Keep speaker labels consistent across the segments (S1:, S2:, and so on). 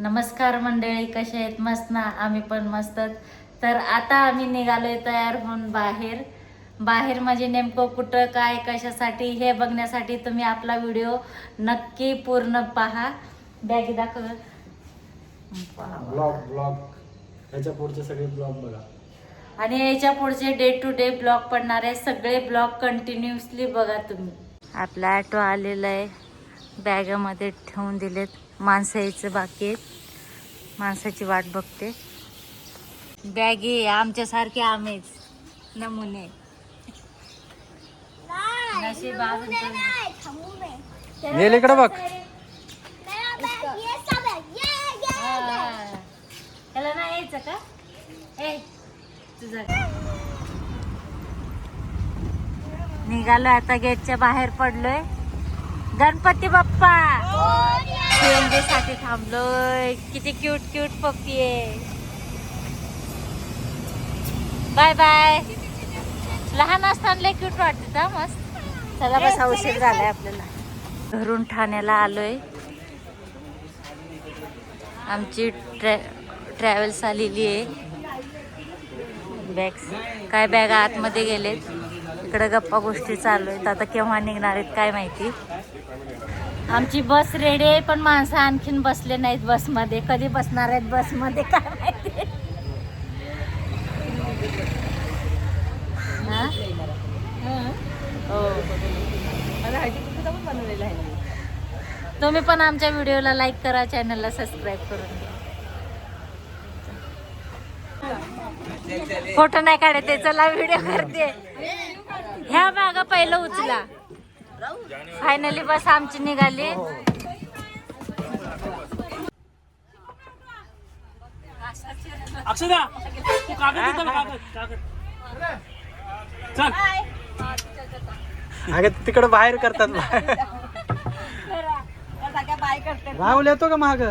S1: नमस्कार मंडळी कसे आहेत? मस्त ना? आम्ही पण मस्त. तर आता आम्ही निघालोय तयार होऊन बाहेर. बाहेर म्हणजे नेमकं कुठं काय कशासाठी हे बघण्यासाठी तुम्ही आपला व्हिडिओ नक्की पूर्ण पहा. बॅग दाखव.
S2: ब्लॉग ब्लॉग ह्याच्या पुढचे सगळे ब्लॉग बघा.
S1: आणि याच्या पुढचे डे टू डे ब्लॉग पडणार आहे सगळे ब्लॉग कंटिन्युअसली बघा तुम्ही. आपला ॲटो आलेला आहे बॅगामध्ये ठेवून दिलेत. माणसं यायचं बाकी आहेत माणसाची वाट बघते. बॅगी आमच्यासारखे आम्हीच नमुने.
S2: इकडे बघ.
S1: हा. त्याला नाही यायचं का? ए तुझा. निघालो आता गेटच्या बाहेर पडलोय. गणपती बाप्पा. सीएनजी साठी थांबलोय. किती क्यूट क्यूट पप्पी आहे. बाय बाय लहान असताना लय क्यूट वाटत मस्त. चला बस उशीर झालाय आपल्याला. घरून ठाण्याला आलोय. आमची ट्रॅ ट्रॅव्हल्स आलेली आहे. बॅग्स काय बॅग आतमध्ये गेलेत. इकडे गप्पा गोष्टी चालू आहेत. आता केव्हा निघणार आहेत काय माहिती. आमची बस रेडी आहे पण माणसं आणखीन बसले नाहीत बसमध्ये. कधी बसणार आहेत बसमध्ये काय माहिती? हो. तुम्ही पण आमच्या व्हिडिओला लाईक करा चॅनलला सबस्क्राईब करून घ्या. फोटो नाही काढते चला व्हिडिओ करते. ह्या बागा पहिलं उचला. फायनली बस आमची निघाली.
S3: अक्षदा तू कागद कागद कागद. चल.
S2: अगं तिकडे बाहेर करतात राहुल येतो का माग?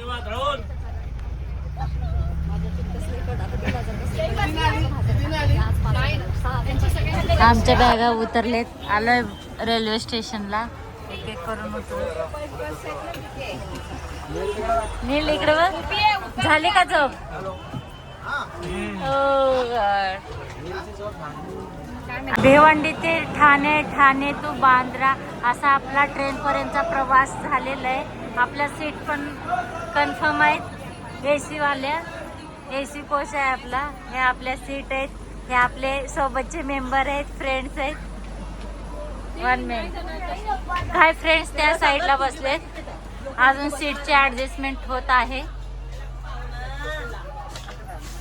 S3: धन्यवाद राहुल.
S1: आमच्या बॅगा उतरलेत. आलोय रेल्वे स्टेशनला. एक एक करून उतरू. नील इकडे बघ. झाली का जॉब भिवंडी ते ठाणे ठाणे टू बांद्रा असा आपला ट्रेन पर्यंतचा प्रवास झालेला आहे. आपल्या सीट पण कन्फर्म आहेत. ए सीवाल्या ए सी कोच आहे आपला. हे आपल्या सीट आहेत. हे आपले सोबतचे मेंबर आहेत फ्रेंड्स आहेत. वन मिनिट काय फ्रेंड्स त्या साईडला बसलेत. अजून सीटचे ऍडजस्टमेंट होत आहे.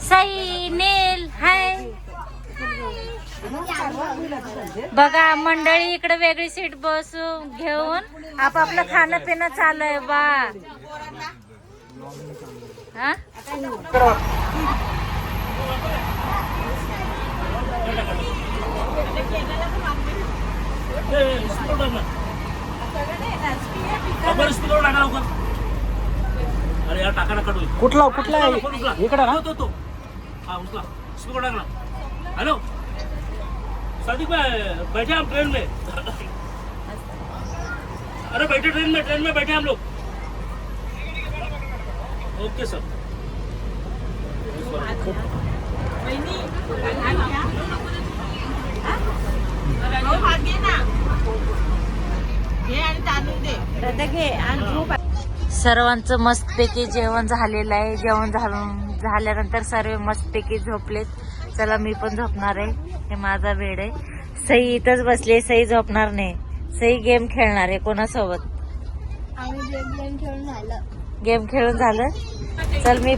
S1: सई नेल हाय बघा मंडळी इकडे वेगळी सीट बसून घेऊन आपापलं खाणं पिणं चालू आहे बा. हा?
S2: कुठला? कुठला. इकडं ना
S3: तो, तो, तो. हाँ उचला. स्पीकर टाक ना. हेलो सादिक भाई बैठे हम ट्रेन में। अरे बैठे ट्रेन में ट्रेन में बैठे हम लोग। ओके सर
S1: सर्वांचं मस्तपैकी जेवण झालेलं आहे. जेवण झालं झाल्यानंतर सर्व मस्तपैकी झोपलेत. चला मी पण झोपणार आहे. हे माझा वेळ आहे. सई इथंच बसली सई झोपणार नाही. सई गेम खेळणार आहे कोणासोबत? गेम खेळून झालं? चल मी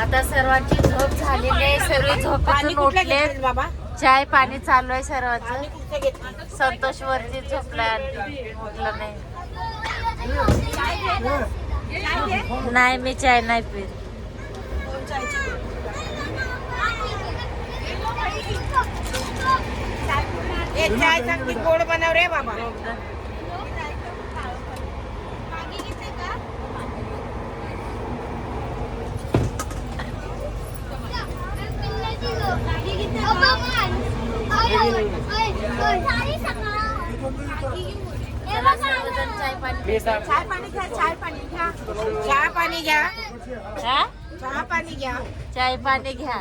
S1: आता सर्वांची झोप झालेली आहे. सर्व झोपेतून उठले चाय पाणी चालू आहे सर्वांचं. संतोष वरती झोपलाय उठला नाही. नाही मी चाय नाही पीत.
S4: चाय चांगली गोड बनव रे बाबा
S1: चाय पाणी पितात.
S4: चाय पाणी घ्या चाय पाणी घ्या चहा पाणी घ्या
S1: हा?
S4: चहा पाणी घ्या.
S1: चाय पाणी घ्या.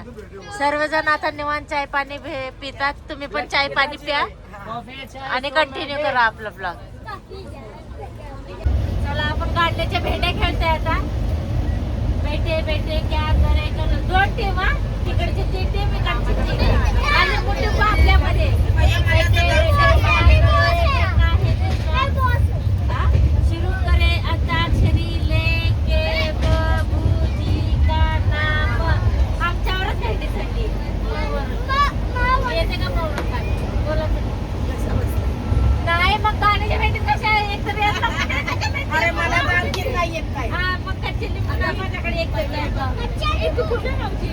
S1: सर्वजण आता निवांत चाय पाणी पितात. तुम्ही पण चाय पाणी प्या. आणि कंटिन्यू करा आपला ब्लॉग चला आपण गाडल्याच्या भेट्या खेळतोय आता. बेटे बेटे क्या करे? दोन टीम हा. तिकडची तीन टीम इकडची टीम आणि कुटुंब आपल्यामध्ये बेटे, बेटे, क्या करे, काहे ते कर. हा? शुरू करे अंताक्षरी लेके बाबूजी का नाम आमच्यावरच भेटीसाठी येते का प्रॉब्लेम काय बोला तुम्ही. नाही मग गाण्याच्या भेटीत कशा एक तर येत
S4: अरे मला तर आणखी नाही येत काय
S1: हा मग कच्ची लिंबू ना माझ्याकडे एक तर येतं. ए, तू कुठल्या गावची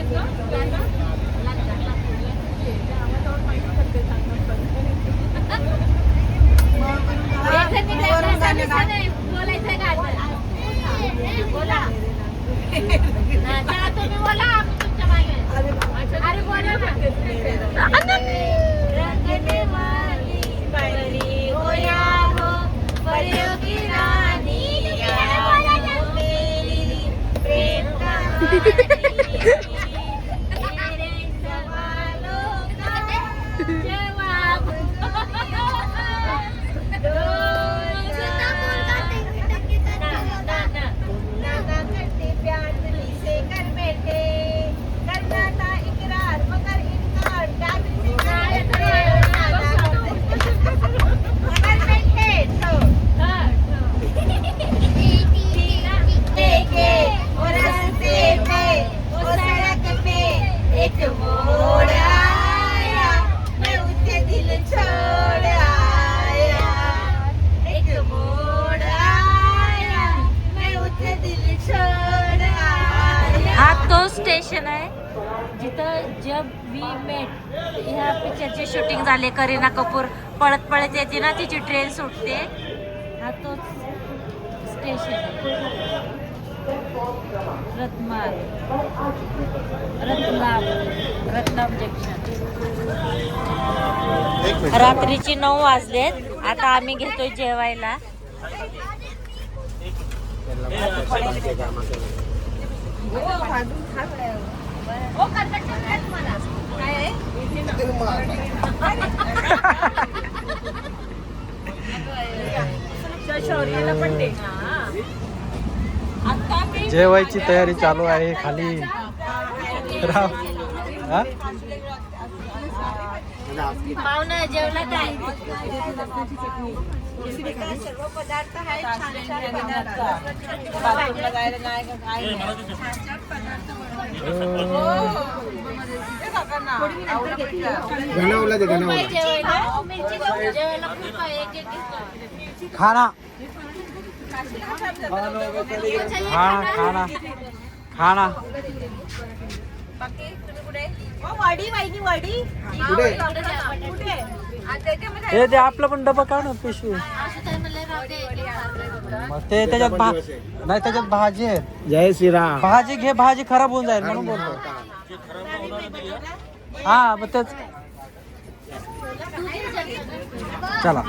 S1: दिसला नाही. बोलायचंय का आता? बोला. हा, चला तुम्ही बोला, आम्ही तुमच्या मागे. अरे बोला ना. Yeah. कपूर पळत पळत येते ना तिची ट्रेन सुटते. हा तोच स्टेशन आहे. रत्नाल रत्नाम. रत्नाम जंक्शन रात्रीची नऊ वाजलेत. आता आम्ही घेतोय जेवायला.
S2: जेवायची तयारी चालू आहे खाली. राव हा?
S1: पाहुणं जेवला काय
S4: सर्व पदार्थ आहेत छान छान
S3: ते
S2: खाना खाना खाना
S4: बाकी तुम्ही कुठे ओ, वडी वहिनी वडी
S5: कुठे?
S4: कुठे आ, त्याच्यामध्ये
S2: हे ते आपलं पण डबा काढ ना पिशवी मग ते त्याच्यात भा नाही त्याच्यात भाजी आहे
S5: जय श्रीराम
S2: भाजी घे भाजी खराब होऊन जाईल म्हणून बोलतो हा मग तेच चला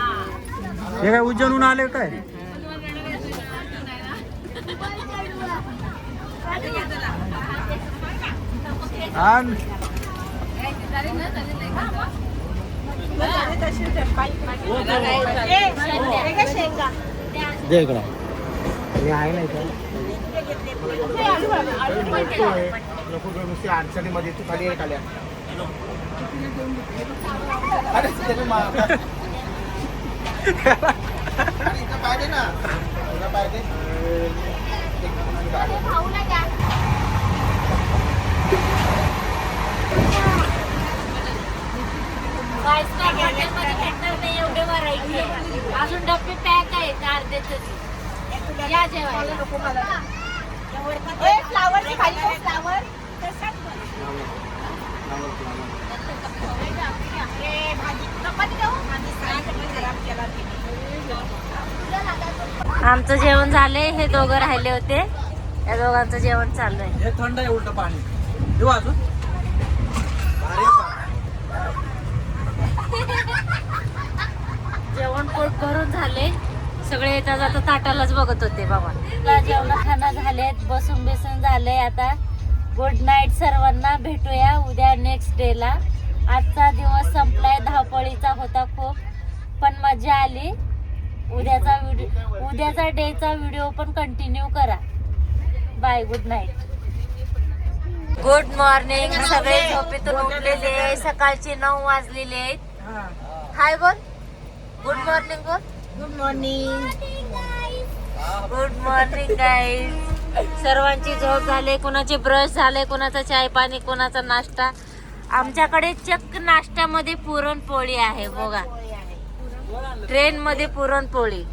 S2: हे काय उज्जैनहून आले काय आण. दे इकडं. हे आहे ना इथं.
S5: नुसती अडचणीमध्ये तू खाली एक आल्या अरे ना. पाय दे.
S1: फाईव्ह स्टार हॉटेलमध्ये भेटणार नाही एवढे व्हरायटी आहे अजून डबे पॅक आहेत या जेवायला.
S4: फ्लावरची खाली फ्लावर तिने.
S1: आमचं जेवण झालंय हे दोघं राहिले होते. या दोघांचं जेवण चालू आहे.
S2: हे थंड आहे उलट पाणी. देऊ अजून?
S1: भरून झाले. सगळे येता जाता ताटालाच बघत होते बाबा. जेवण खाणं झालेत बसून बेसून झाले आता. गुड नाईट सर्वांना भेटूया उद्या नेक्स्ट डेला आजचा दिवस संपलाय धावपळीचा होता खूप पण मजा आली. उद्याचा व्हिडिओ उद्याचा डेचा व्हिडिओ पण कंटिन्यू करा. Bye good night good morning सगळे झोपेतून उठलेले. सकाळचे नऊ वाजलेले आहेत. हाय बोल. गुड मॉर्निंग बोल
S4: good morning
S1: good morning guys सर्वांची झोप झाले कोणाचे ब्रश झाले कोणाचा चाय पाणी कोणाचा नाश्ता. आमच्याकडे चक्क नाश्त्यामध्ये पुरणपोळी आहे बघा. ट्रेन मध्ये पुरणपोळी.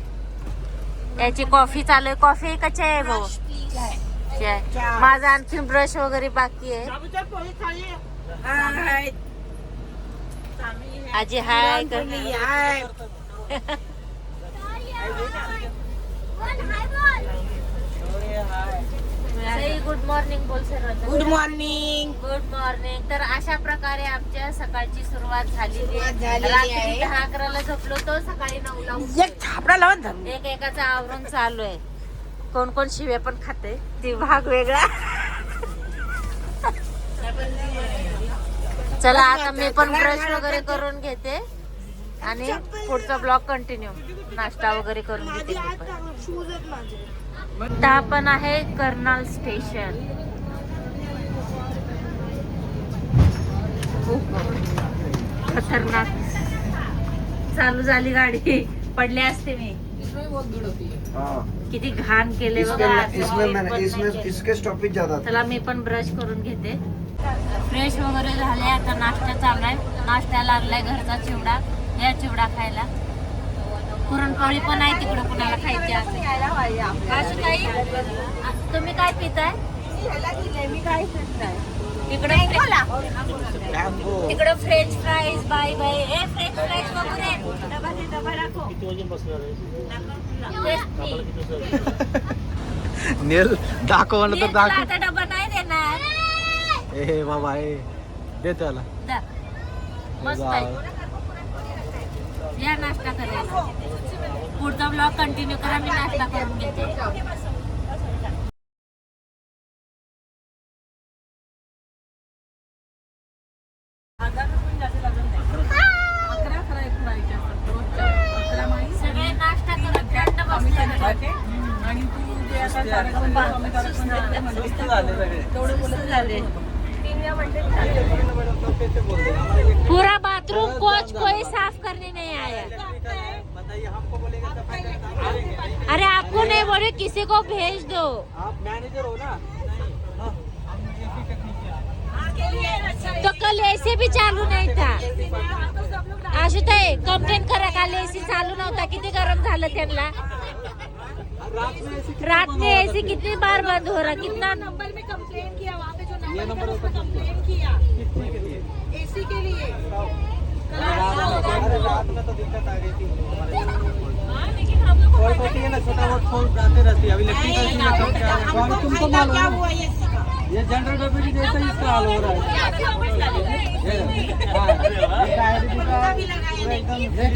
S1: याची कॉफी चालू आहे. कॉफी आहे का चाय आहे भाऊ चाय माझा आणखी ब्रश वगैरे बाकी आहे. आजी हाय कर गुड मॉर्निंग बोल
S4: गुड मॉर्निंग
S1: गुड मॉर्निंग तर अशा प्रकारे आमच्या सकाळची सुरुवात झालेली आहे. दहा अकराला झोपलो तो सकाळी.
S4: एक छापडा लावून
S1: एक एकाचं आवरण चालू आहे. कोण कोण शिव्या पण खाते. ती भाग वेगळा. चला आता मी पण ब्रश वगैरे करून घेते. आणि पुढचा ब्लॉग कंटिन्यू नाश्ता वगैरे करून घेते आता आपण आहे कर्नाल स्टेशन. खतरनाक. चालू झाली गाडी. पडले असते मी. किती घाण केले बघा.
S2: इसमें इसमें मैंने इसमें इसके स्टॉपेज ज्यादा था
S1: चला मी पण ब्रश करून घेते. फ्रेश वगैरे झाले आता नाश्ता चाललाय नाश्ता लागलाय घरचा चिवडा. या चिवडा खायला. पुरणपोळी पण आहे तिकडे कुणाला खायची असेल. अशी काही तुम्ही काय पिताय? तिकडे तिकडे फ्रेंच फ्राईज बाय बाय ए फ्रेंच फ्राईज वगैरे
S2: नेल दाखव
S1: मी
S2: तर दाखव.
S1: आता डबा नाही देणार.
S2: ए बाबा ए. दे त्याला.
S1: दा. मस्त आहे. या नाश्ता करायला. पुढचा ब्लॉग कंटिन्यू करा मी नाश्ता करून घेते. पूरा बाथरूम कोच कोई साफ करने नहीं आया। अरे आपको नहीं बोले किसी को भेज दो।
S2: आप मैनेजर हो ना?
S1: तो कल एसी भी चालू नहीं था। आशुताई कंप्लेन करा काल एसी चालू नव्हता. किती गरम झालं त्यांना. रात में एसी कितनी बार बंद हो रहा कितना
S4: नंबर में कंप्लेन किया वहाँ पे जो नंबर कंप्लेन किया एसी के लिए.
S2: रात में तो दिक्कत आ गई थी होती है ना छोटा बहुत रहती है अभी इलेक्ट्रिकल है तुमको मालूम है
S4: ये
S2: जनरल जैसा इसका हाल हो रहा है हाँ,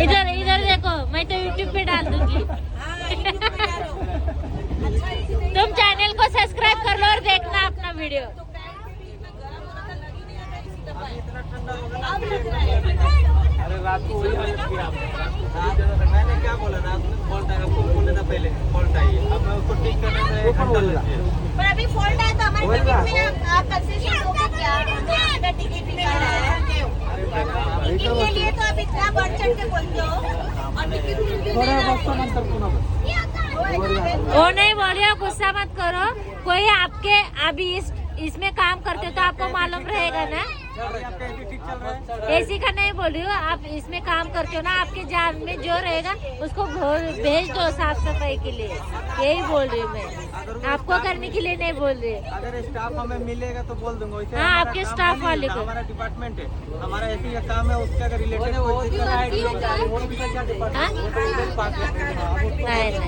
S1: इधर इधर देखो मैं तो यूट्यूब पे डाल दूँगी। तुम चैनल को सब्सक्राइब कर लो और देखना अपना वीडियो
S2: अरे रात को वही हालत किया आपने मैंने क्या बोला रात में फॉल्ट आएगा आपको बोलने था पहले फॉल्ट आई। अब मैं उसको ठीक करने में एक घंटा लग गया
S4: पर अभी फॉल्ट आया तो हमारे टिकट में आप कंसेशन दोगे क्या? आपका टिकट भी नहीं है। टिकट के लिए तो आप इतना बढ़ चढ़ के बोलते हो और टिकट मिल भी
S2: थोड़ा
S4: नहीं.
S1: वो नहीं बोलिए गुस्सा मत करो। कोई आपके अभी इस इसमें काम करते तो आपको मालूम रहेगा ना।
S2: एसी ठीक चल रहा है
S1: एसी का नहीं बोल रही हूँ आप इसमें काम करते हो ना आपके जान में जो रहेगा उसको भेज दो साफ़ सफ़ाई के लिए। यही बोल रही हूँ मैं। आपको करने के लिए नहीं बोल रही।
S2: अगर स्टाफ हमें मिलेगा तो बोल दूँगा।
S1: हाँ, आपके स्टाफ वाले को।
S2: हमारा डिपार्टमेंट है। हमारा ऐसी का काम है उसके रिलेटेड वो उसका क्या डिपार्टमेंट वो तो
S1: नहीं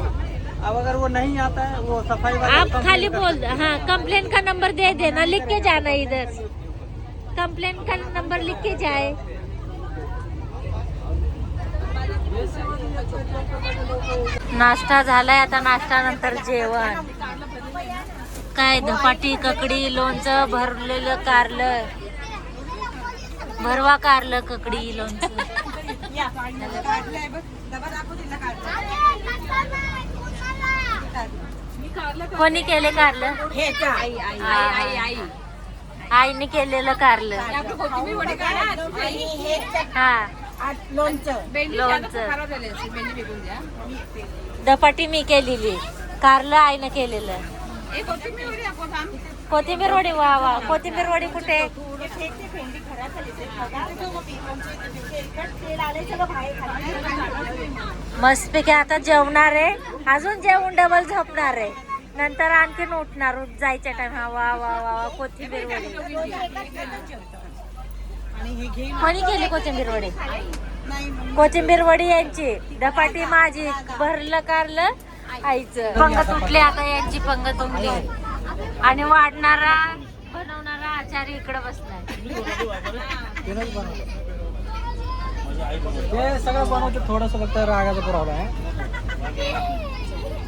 S2: अब अगर वो नहीं आता है वो सफ़ाई वाले
S1: आप खाली बोल
S2: हाँ।
S1: कंप्लेन का नंबर दे देना लिख के जाना इधर। कंप्लेन का नंबर लिख के जाए। नाश्ता झालाय आता नाश्ता नंतर जेवण. काय धपाटी ककडी लोणचं भरलेलं कारलं. भरवा कारलं ककडी लोणचं. कोणी केले कारलं? हा. आईने केलेलं कारलं. हा. लोणचं. धपाटी मी केलेली. कारलं आईनं केलेलं. कोथिंबीर वडी वा वा. कोथिंबीर वडी कुठे? मस्त पैकी आता जेवणार आहे. अजून जेवून डबल झोपणार आहे. नंतर आणखीन उठणार जायच्या टाइम हा वा वा वा वा कोथिंबीर वडी. कोणी केली कोथिंबीर वडी? कोथिंबीर वडी यांची. धपाटी माझी. भरलं कारलं आईचं. पंगत तुटले आता यांची पंगत उठली आणि वाढणारा बनवणारा आचार्य इकडे बसलाय.
S2: ते सगळं बनवतो थोडस फक्त रागाचा पुरवला आहे.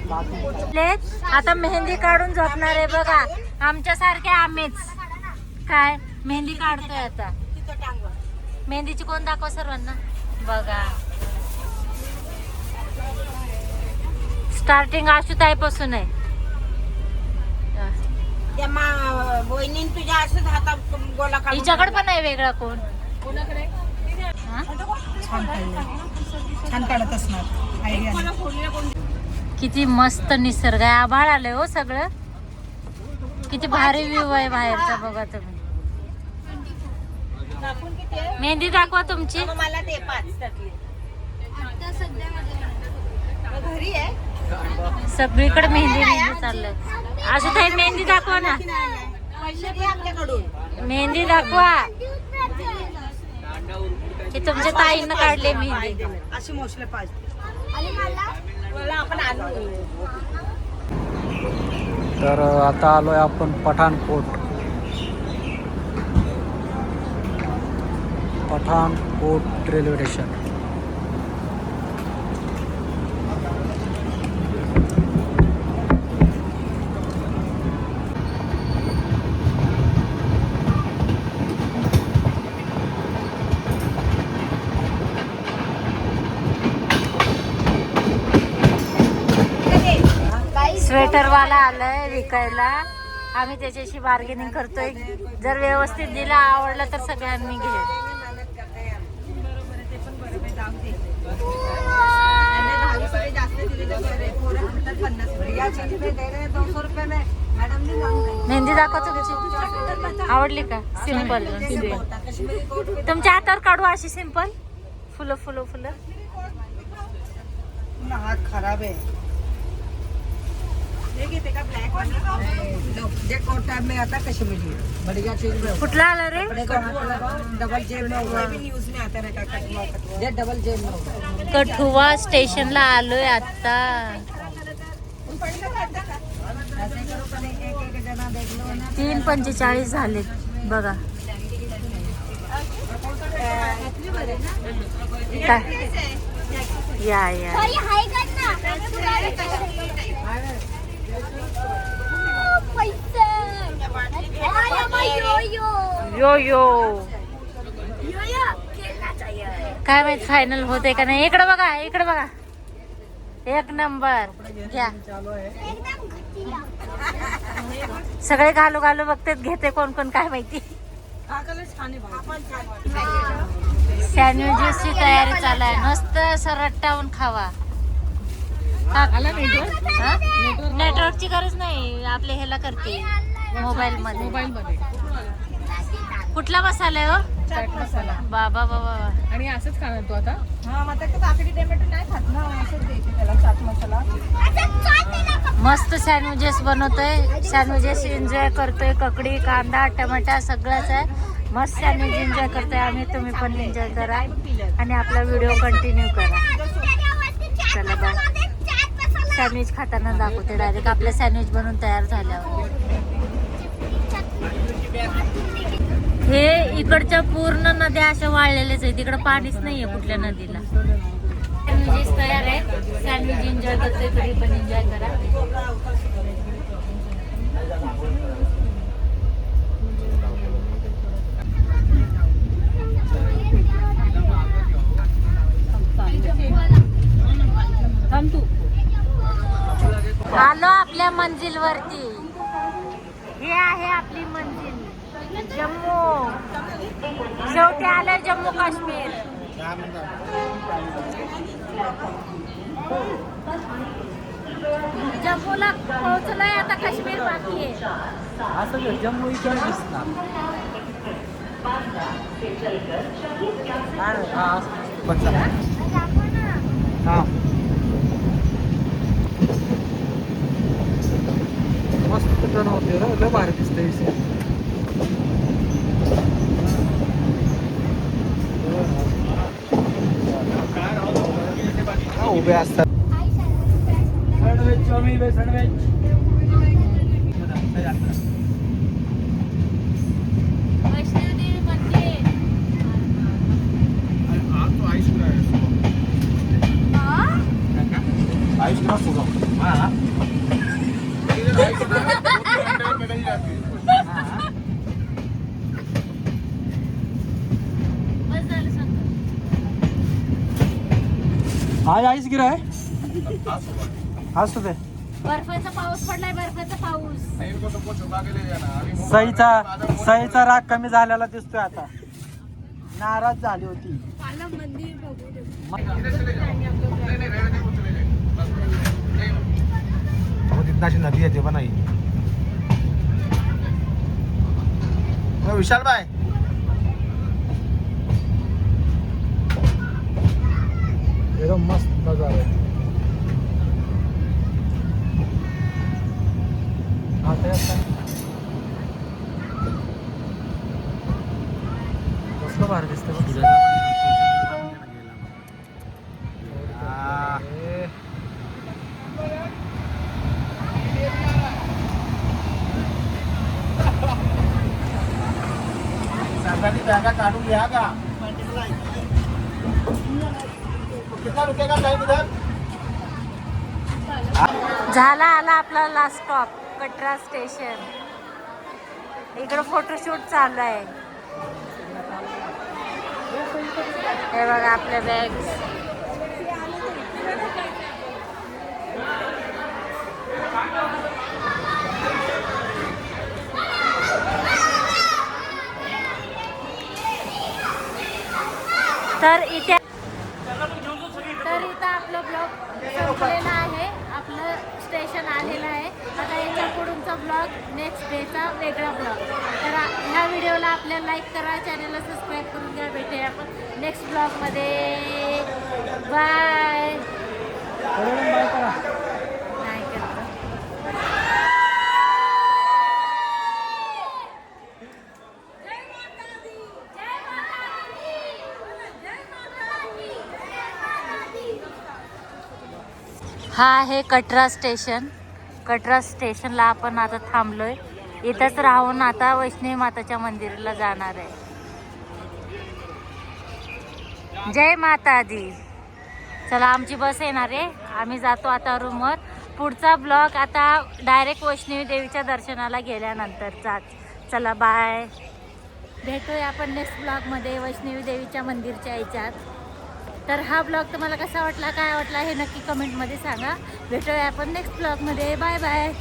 S1: आता मेहंदी काढून झोपणार आहे बघा. आमच्या सारखे आम्हीच. काय? मेहंदी काढतोय आता. मेहंदीची कोण दाखव सर्वांना? बघा. स्टार्टिंग आशुताई पासून आहे हिच्याकडे पण आहे वेगळा कोण?
S4: छान काढत असणार.
S1: किती मस्त निसर्ग आहे. आभाळ आलंय हो सगळं. किती भारी व्ह्यू आहे बाहेरचा बघा तुम्ही. मेहंदी दाखवा तुमची.
S4: मला ते पाच त्यातले. घरी आहे?
S1: सगळीकडे मेहंदी मेहंदी चाललंय. असं काही मेहंदी दाखवा ना. मेहंदी दाखवा. की तुमच्या ताईनं काढले मेहंदी.
S4: अशी मोसले पाहिजे.
S2: तर आता आलोय आपण Pathankot. Pathankot railway station.
S1: Sweater वाला आलाय विकायला. आम्ही त्याच्याशी बार्गेनिंग करतोय. जर व्यवस्थित दिला आवडलं तर सगळ्यांनी घे मेहंदी दाखव तुमची आवडली का? सिंपल तुमच्या हातावर काढू अशी सिंपल फुलं फुलं फुलं.
S4: हात खराब आहे. कोटा में आता कश्मीरी बढ़िया चीज में
S1: कुठला आला रे?
S4: डबल जेब में हुआ न्यूज में आता रहता ये डबल जेब में
S1: कठुआ स्टेशनला आलोय आता. तीन पंचेचाळीस झालेत बघा. काय? या या. यो यो काय माहीत फायनल होते का नाही? इकडे बघा इकडे बघा. एक नंबर. घ्या. सगळे घालू घालू बघतेत घेते कोण कोण काय माहिती. सँडविचची तयारी चालू आहे. मस्त सरट्टावून खावा. नेटवर्कची गरज नाही. आपल्या ह्याला करते. मोबाईल मध्ये मोबाईल मध्ये कुठला मसाला आहे हो?
S4: चाट मसाला.
S1: बाबा बाबा बाबा.
S6: आणि असंच खाणार तू आता?
S4: हा मग आता काकडी टोमॅटो नाही खात ना? असंच द्यायचे त्याला चाट मसाला.
S1: मस्त सँडविचेस बनवतोय. सँडविचेस एन्जॉय करतोय. ककडी कांदा टमाटा सगळंच आहे. मस्त सँडविच एन्जॉय करतोय आम्ही. तुम्ही पण एन्जॉय करा. आणि आपला व्हिडिओ कंटिन्यू करा. चला बाय सँडविच खाताना दाखवते डायरेक्ट आपलं सँडविच बनवून तयार झाल्यावर. हे इकडच्या पूर्ण नद्या अशा वाळलेल्याच आहेत. तिकडं पाणीच नाहीये कुठल्या नदीला. सँडविचेस तयार आहे सँडविच एन्जॉय करतोय तरी पण एन्जॉय करा. आलो आपल्या मंजिल वरती ही आहे आपली मंजिल जम्मू. शेवटी आलं जम्मू काश्मीर. जम्मूला पोहोचलोय आता काश्मीर बाकी आहे.
S2: असं जम्मू इकडे दिसणार
S5: चला. हा. लय भारी दिसते उभे असतात.
S2: सँडविच चाऊमिन सँडविच
S1: वैष्णवदेवी मंदिर बस झालं सांग
S2: आज आईस गिरा आहे असू दे.
S1: बर्फाचा पाऊस पडलाय बर्फाचा पाऊस.
S2: सईचा सईचा राग कमी झालेला दिसतोय आता. नाराज झाली होती.
S5: तिथं अशी नदी येते पण नाही हो, विशाल बाय एकदम मस्त नजारा आहे
S2: आता येत कसलं भारी.
S5: सांगाची बॅगा काढून घ्या का?
S1: झाला आला आपला लास्ट स्टॉप कटरा स्टेशन. इकडं फोटोशूट चालू आहे. हे बघा आपल्या बॅग्स तर इथे तर इथं आपलं ब्लॉग संपलेला आहे. स्टेशन आलेलं आहे. आता याच्या पुढूनचा ब्लॉग नेक्स्ट डेचा वेगळा ब्लॉग. तर ह्या व्हिडिओला आपल्याला लाईक करा चॅनलला सबस्क्राईब करून घ्या भेटूया आपण नेक्स्ट ब्लॉगमध्ये बाय नाही करत हा आहे कटरा स्टेशन. कटरा स्टेशनला आपण आता थांबलोय. इथंच राहून आता वैष्णवी माताच्या मंदिराला जाणार आहे. जय माता दी चला आमची बस येणार आहे. आम्ही जातो आता रूमवर. पुढचा ब्लॉग आता डायरेक्ट वैष्णवी देवीच्या दर्शनाला गेल्यानंतरचा. चला बाय. भेटूया आपण नेक्स्ट ब्लॉगमध्ये वैष्णवी देवीच्या मंदिरच्या याच्यात. तर हा ब्लॉग तुम्हाला कसा वाटला काय वाटला हे नक्की कमेंटमध्ये सांगा. भेटूया आपण नेक्स्ट ब्लॉगमध्ये. Bye bye